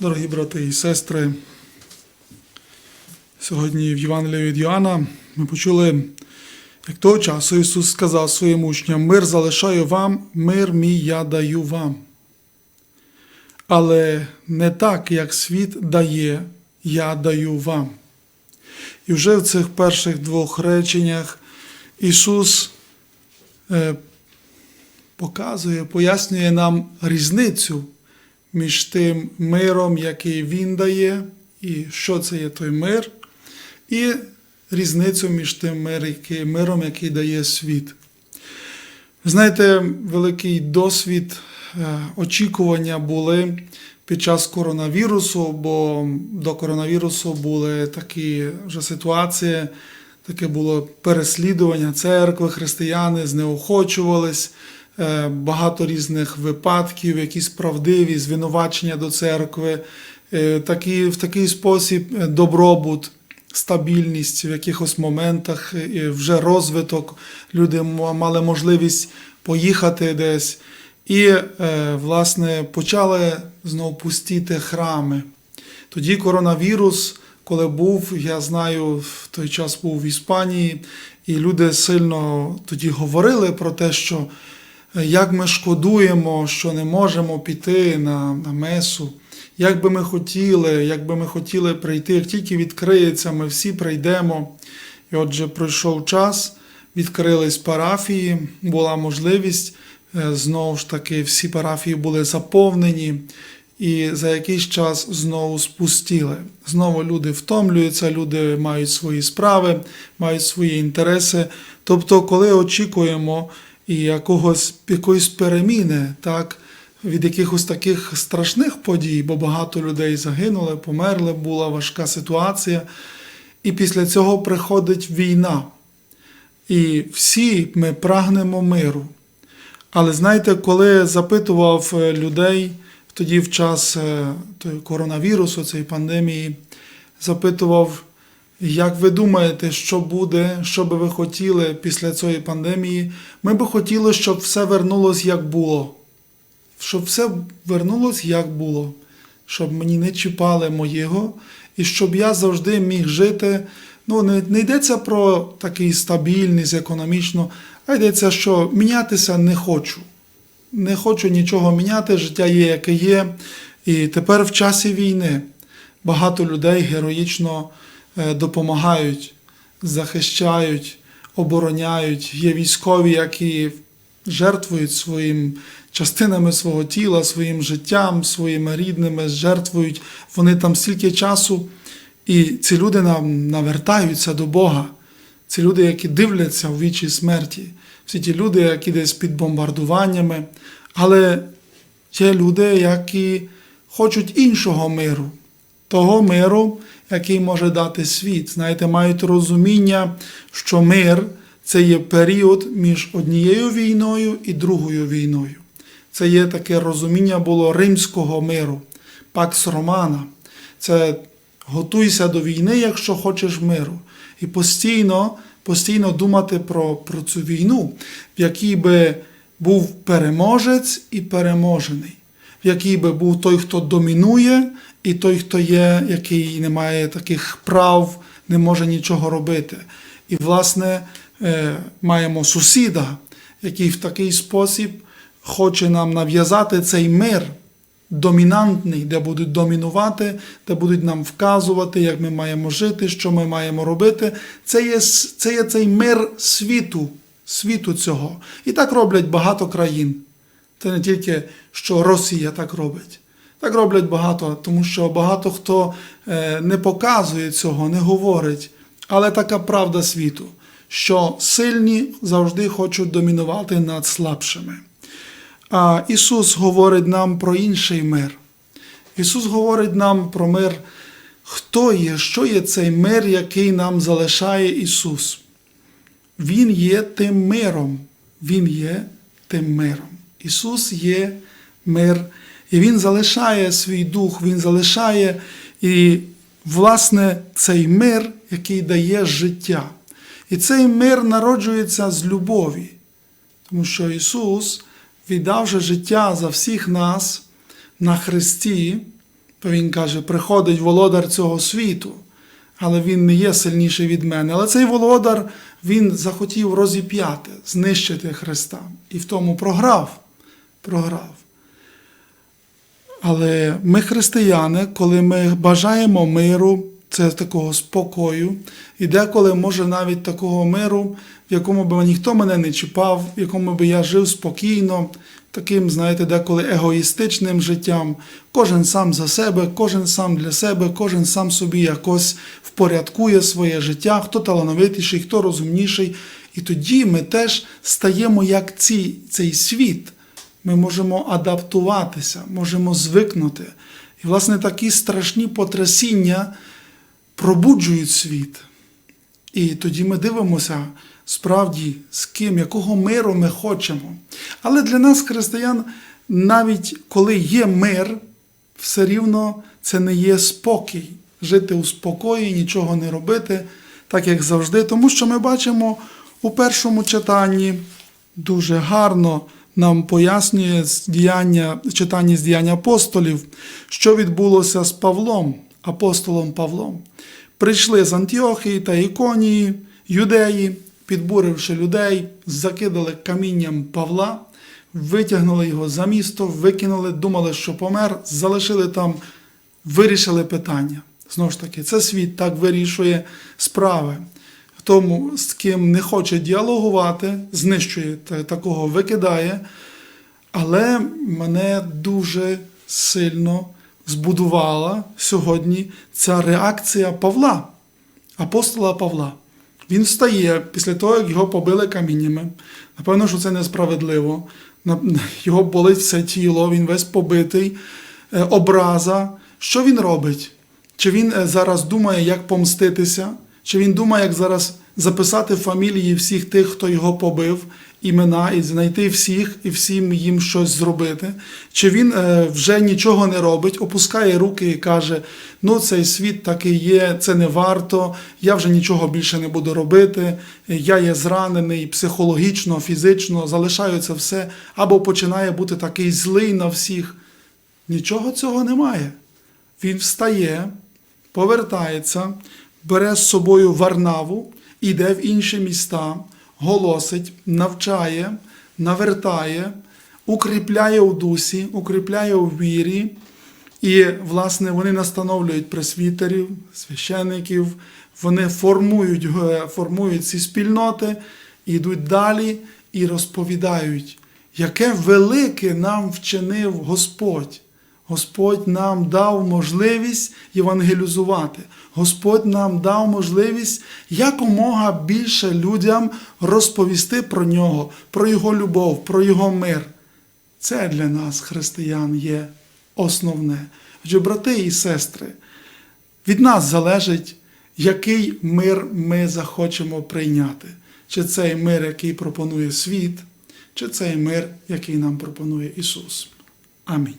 Дорогі брати і сестри, сьогодні в Євангелії від Йоанна ми почули, як того часу Ісус сказав своїм учням: Мир залишаю вам, мир мій я даю вам. Але не так, як світ дає, я даю вам. І вже в цих перших двох реченнях Ісус е, показує, пояснює нам різницю між тим миром, який Він дає, і що це є той мир, і різницю між тим миром, який дає світ. Знаєте, великий досвід е, очікування були під час коронавірусу, бо до коронавірусу були такі вже ситуації, таке було переслідування церкви, християни знеохочувались, багато різних випадків, якісь правдиві звинувачення до церкви, е, такі, в такий спосіб е, добробут. Стабільність в якихось моментах, е, вже розвиток, люди мали можливість поїхати десь, і, е, власне, почали знову пустіти храми. Тоді коронавірус, коли був, я знаю, в той час був в Іспанії, і люди сильно тоді говорили про те, що е, як ми шкодуємо, що не можемо піти на, на месу. Як би ми хотіли, як би ми хотіли прийти, як тільки відкриється, ми всі прийдемо. І отже, пройшов час, відкрились парафії, була можливість, е, знову ж таки, всі парафії були заповнені, і за якийсь час знову спустіли. Знову люди втомлюються, люди мають свої справи, мають свої інтереси. Тобто, коли очікуємо і якогось, якоїсь переміни, так, від якихось таких страшних подій, бо багато людей загинули, померли, була важка ситуація. І після цього приходить війна. І всі ми прагнемо миру. Але знаєте, коли запитував е, людей тоді в час е, коронавірусу, цієї пандемії, запитував, як ви думаєте, що буде, що би ви хотіли після цієї пандемії, ми би хотіли, щоб все вернулось як було. Щоб все вернулось як було, щоб мені не чіпали моєго, і щоб я завжди міг жити. Ну, не, не йдеться про такий стабільність економічно, а йдеться, що мінятися не хочу. Не хочу нічого міняти, життя є, яке є. І тепер в часі війни багато людей героїчно допомагають, захищають, обороняють. Є військові, які жертвують своїм частинами свого тіла, своїм життям, своїми рідними, жертвують. Вони там стільки часу, і ці люди нам навертаються до Бога. Ці люди, які дивляться у вічі смерті, всі ті люди, які десь під бомбардуваннями, але є люди, які хочуть іншого миру, того миру, який може дати світ. Знаєте, мають розуміння, що мир це є період між однією війною і другою війною. Це є таке розуміння було римського миру, пакс Романа. Це готуйся до війни, якщо хочеш миру. І постійно, постійно думати про, про цю війну, в якій би був переможець і переможений, в якій би був той, хто домінує, і той, хто є, який не має таких прав, не може нічого робити. І, власне, е, маємо сусіда, який в такий спосіб хоче нам нав'язати цей мир домінантний, де будуть домінувати, де будуть нам вказувати, як ми маємо жити, що ми маємо робити. Це є, це є цей мир світу, світу цього. І так роблять багато країн. Це не тільки що Росія так робить. Так роблять багато, тому що багато хто е, не показує цього, не говорить. Але така правда світу, що сильні завжди хочуть домінувати над слабшими. А Ісус говорить нам про інший мир. Ісус говорить нам про мир, хто є, що є цей мир, який нам залишає Ісус. Він є тим миром. Він є тим миром. Ісус є мир, і Він залишає свій дух, Він залишає і, власне, цей мир, який дає життя. І цей мир народжується з любові, тому що Ісус, віддавши життя за всіх нас на Христі, то він каже: приходить володар цього світу, але він не є сильніший від мене. Але цей володар він захотів розіп'яти, знищити Христа. І в тому програв. Програв. Але ми, християни, коли ми бажаємо миру, це такого спокою, і деколи може навіть такого миру, в якому б ніхто мене не чіпав, в якому би я жив спокійно, таким, знаєте, деколи егоїстичним життям. Кожен сам за себе, кожен сам для себе, кожен сам собі якось впорядкує своє життя, хто талановитіший, хто розумніший. І тоді ми теж стаємо як ці, цей світ. Ми можемо адаптуватися, можемо звикнути. І, власне, такі страшні потрясіння пробуджують світ. І тоді ми дивимося справді, з ким, якого миру ми хочемо. Але для нас, християн, навіть коли є мир, все рівно це не є спокій. Жити у спокої, нічого не робити, так як завжди. Тому що ми бачимо у першому читанні дуже гарно нам пояснює діяння, читання з діяння апостолів, що відбулося з Павлом, апостолом Павлом. Прийшли з Антіохії та Іконії, юдеї, підбуривши людей, закидали камінням Павла, витягнули його за місто, викинули, думали, що помер, залишили там, вирішили питання. Знову ж таки, це світ так вирішує справи. Тому, з ким не хоче діалогувати, знищує такого, викидає. Але мене дуже сильно збудувала сьогодні ця реакція Павла, апостола Павла. Він встає після того, як його побили каміннями. Напевно, що це несправедливо. Його болить все тіло, він весь побитий, е, образа. Що він робить? Чи він е, зараз думає, як помститися? Чи він думає, як зараз записати фамілії всіх тих, хто його побив, імена, і знайти всіх і всім їм щось зробити? Чи він е, вже нічого не робить, опускає руки і каже: ну цей світ такий є, це не варто, я вже нічого більше не буду робити, я є зранений психологічно, фізично, залишаю це все, або починає бути такий злий на всіх. Нічого цього немає. Він встає, повертається, бере з собою Варнаву, іде в інші міста, голосить, навчає, навертає, укріпляє у дусі, укріпляє у вірі. І, власне, вони настановлюють пресвітерів, священиків, вони формують, е, формують ці спільноти, йдуть далі і розповідають, яке велике нам вчинив Господь. Господь нам дав можливість євангелізувати. Господь нам дав можливість якомога більше людям розповісти про нього, про Його любов, про Його мир. Це для нас, християн, є основне. Адже, брати і сестри, від нас залежить, який мир ми захочемо прийняти. Чи цей мир, який пропонує світ, чи цей мир, який нам пропонує Ісус. Амінь.